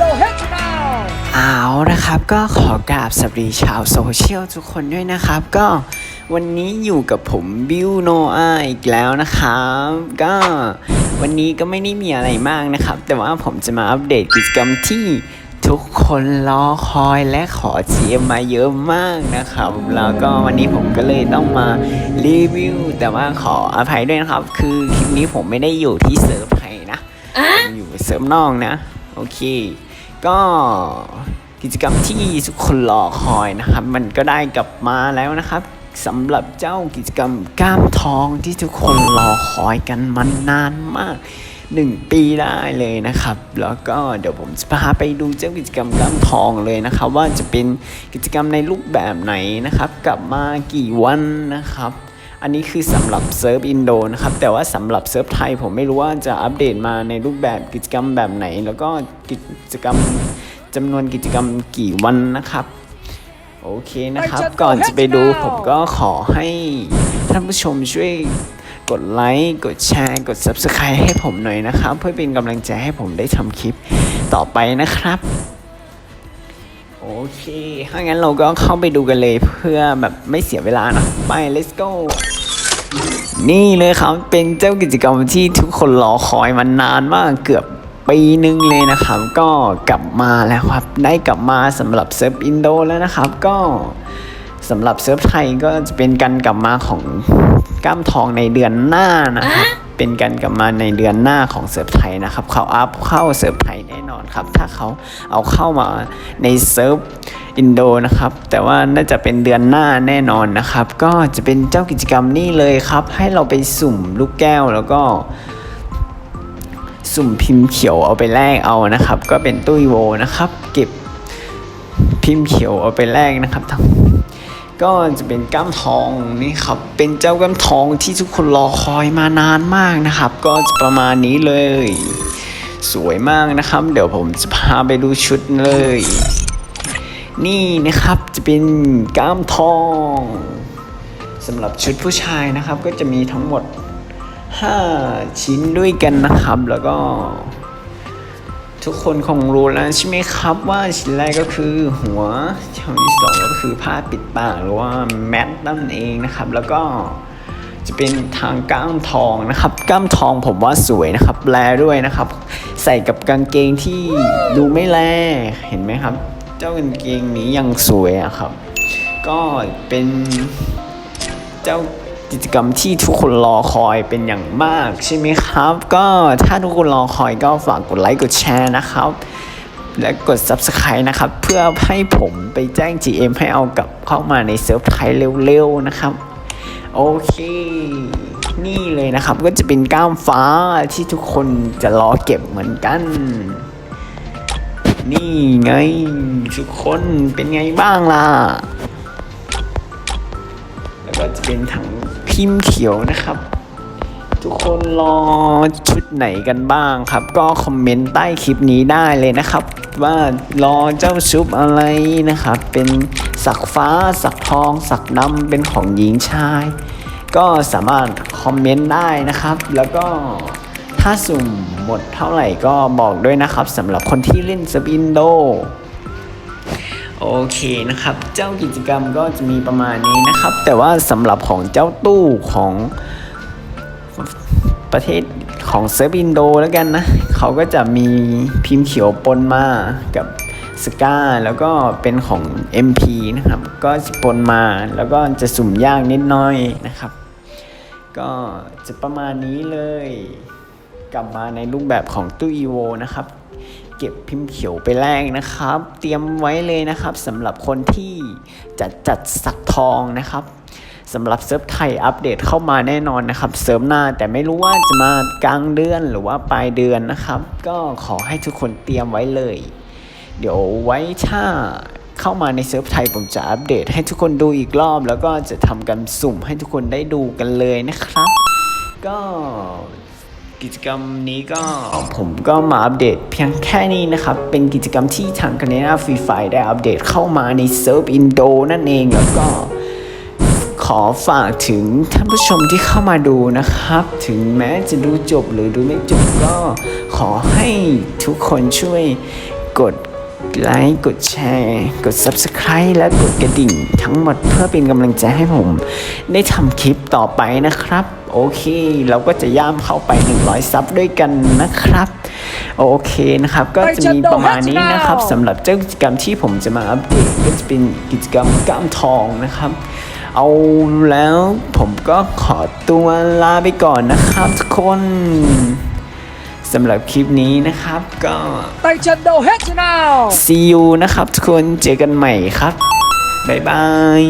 go head now เอานะครับ ก็ขอกราบสวัสดีชาวโซเชียลทุกคนด้วยนะครับ ก็วันนี้อยู่กับผมบิวโนอาอีกแล้วนะครับ ก็วันนี้ก็ไม่ได้มีอะไรมากนะครับ แต่ว่าผมจะมาอัปเดตกิจกรรมที่ทุกคนรอคอยและขอเชียร์มาเยอะมากนะครับ แล้วก็วันนี้ผมก็เลยต้องมารีวิว แต่ว่าขออภัยด้วยนะครับ คือคลิปนี้ผมไม่ได้อยู่ที่เซิร์ฟไทยนะ อยู่เซิร์ฟนอกนะ โอเค ก็กิจกรรมที่ทุกคนรอคอยนะครับ มันก็ได้กลับมาแล้วนะครับสำหรับเจ้ากิจกรรมกล้ามทองที่ทุกคนรอคอยกันมานานมากหนึ่งปีได้เลยนะครับ แล้วก็เดี๋ยวผมจะพาไปดูเจ้ากิจกรรมกล้ามทองเลยนะครับ ว่าจะเป็นกิจกรรมในรูปแบบไหนนะครับ กลับมากี่วันนะครับ อันนี้คือสำหรับเซิร์ฟอินโดนะครับ แต่ว่าสำหรับเซิร์ฟไทยผมไม่รู้ว่าจะอัปเดตมาในรูปแบบกิจกรรมแบบไหน แล้วก็กิจกรรมจำนวนกิจกรรมกี่วันนะครับ โอเคนะครับ ก่อนจะไปดูผมก็ขอให้ท่านผู้ชมช่วยกดไลค์ กดแชร์ กด Subscribe ให้ผมหน่อยนะครับ เพื่อเป็นกำลังใจให้ผมได้ทำคลิปต่อไปนะครับ โอเค ถ้างั้นเราก็เข้าไปดูกันเลยเพื่อแบบไม่เสียเวลานะ ไป let's go นี่เลยครับ เป็นเจ้ากิจกรรมที่ทุกคนรอคอยมานานมากเกือบปีนึงเลยนะครับ ก็กลับมาแล้วครับ ได้กลับมาสำหรับเซิร์ฟอินโดแล้วนะครับ ก็สำหรับเซิร์ฟไทยก็จะเป็นการกลับมาของกล้ามทองในเดือนหน้านะครับ เป็นการกลับมาในเดือนหน้าของเซิร์ฟไทยนะครับ เขาอัพเข้าเซิร์ฟไทยแน่น อนครับ ถ้าเขาเอาเข้ามาในเซิร์ฟอินโดนะครับ แต่ว่าน่าจะเป็นเดือนหน้าแน่นอนนะครับ ก็จะเป็นเจ้ากิจกรรมนี่เลยครับ ให้เราไปสุ่มลูกแก้วแล้วก็ สุ่มพิมพ์เขียวเอาไปแลกเอานะครับ ก็เป็นตุ้ยโวนะครับ เก็บพิมพ์เขียวเอาไปแลกนะครับทั้งก็จะเป็นก้ามทองนี่ครับ เป็นเจ้าก้ามทองที่ทุกคนรอคอยมานานมากนะครับ ก็จะประมาณนี้เลย สวยมากนะครับ เดี๋ยวผมจะพาไปดูชุดเลย นี่นะครับจะเป็นก้ามทองสำหรับชุดผู้ชายนะครับ ก็จะมีทั้งหมด 5 ชิ้นด้วยกันนะครับ แล้วก็ทุกคนคงรู้แล้วใช่ไหมครับว่าชิ้นแรกก็คือหัวชิ้นที่สองก็คือผ้าปิดปากหรือว่าแมทนั่นเองนะครับ แล้วก็ จะเป็นทางก้ามทองนะครับก้ามทองผมว่าสวยนะครับแลด้วยนะครับ ใส่กับกางเกงที่ดูไม่แลเห็นไหมครับ เจ้ากางเกงนี้ยังสวยอะครับ ก็เป็นเจ้ากิจกรรมที่ทุกคนรอคอยเป็นอย่างมากใช่ไหมครับ ก็ถ้าทุกคนรอคอยก็ฝากกดไลค์กดแชร์นะครับ และกด Subscribe นะครับ เพื่อให้ผมไปแจ้ง GM ให้เอากลับเข้ามาในเซิร์ฟไทยเร็วๆนะครับ โอเค นี่เลยนะครับก็จะเป็นก้ามฟ้าที่ทุกคนจะรอเก็บเหมือนกัน นี่ไง ทุกคนเป็นไงบ้างล่ะ แล้วก็จะเป็นถังพิมพ์เขียวนะครับ ทุกคนรอชุดไหนกันบ้างครับ ก็คอมเมนต์ใต้คลิปนี้ได้เลยนะครับ ว่ารอเจ้าชุบอะไรนะครับ เป็นสักฟ้าสักทอง สักดำเป็นของหญิงชาย ก็สามารถคอมเมนต์ได้นะครับ แล้วก็ถ้าสุ่มหมดเท่าไหร่ก็บอกด้วยนะครับสำหรับคนที่เล่นสปินโดโอเคนะครับ เจ้ากิจกรรมก็จะมีประมาณนี้นะครับ แต่ว่าสำหรับของเจ้าตู้ของ ประเทศของเซิร์ฟอินโดแล้วกันนะ เขาก็จะมีพิมพ์เขียวปนมากับสกาแล้วก็เป็นของ MP นะครับ ก็จะปนมาแล้วก็จะสุ่มยากนิดน้อยนะครับ ก็จะประมาณนี้เลย กลับมาในรูปแบบของตู้อีโวนะครับ เก็บพิมพ์เขียวไปแลกนะครับ เตรียมไว้เลยนะครับสำหรับคนที่จะจัดสักทองนะครับ สำหรับเซิร์ฟไทยอัปเดตเข้ามาแน่นอนนะครับเซิร์ฟหน้าแต่ไม่รู้ว่าจะมากลางเดือนหรือว่าปลายเดือนนะครับ ก็ขอให้ทุกคนเตรียมไว้เลย เดี๋ยวไว้ถ้าเข้ามาในเซิร์ฟไทยผมจะอัปเดตให้ทุกคนดูอีกรอบ แล้วก็จะทำกันสุ่มให้ทุกคนได้ดูกันเลยนะครับ ก็กิจกรรมนี้ก็ผมก็มาอัปเดตเพียงแค่นี้นะครับ เป็นกิจกรรมที่ทางคณะฟรีไฟได้อัปเดตเข้ามาในเซิร์ฟอินโดนั่นเองแล้วก็ อฝากถึงท่านผู้ชมที่เข้ามาดูนะครับ ถึงแม้จะดูจบหรือดูไม่จบก็ขอให้ทุกคนช่วยกดไลค์ กดแชร์ กด Subscribe และกดกระดิ่งทั้งหมดเพื่อเป็นกำลังใจให้ผม ได้ทำคลิปต่อไปนะครับ โอเค เราก็จะย่ามเข้าไป 100 ซับด้วยกันนะครับ โอเคนะครับ ก็จะมีประมาณนี้นะครับสำหรับเจ้ากิจกรรมที่ผมจะมาอัปเดตก็จะเป็นกิจกรรมกล้ามทองนะครับ เอาแล้วผมก็ขอตัวลาไปก่อนนะครับทุกคนสำหรับคลิปนี้นะครับก็ tay chân đầu hết thế nào see you นะครับทุกคนเจอกันใหม่ครับ บ๊ายบาย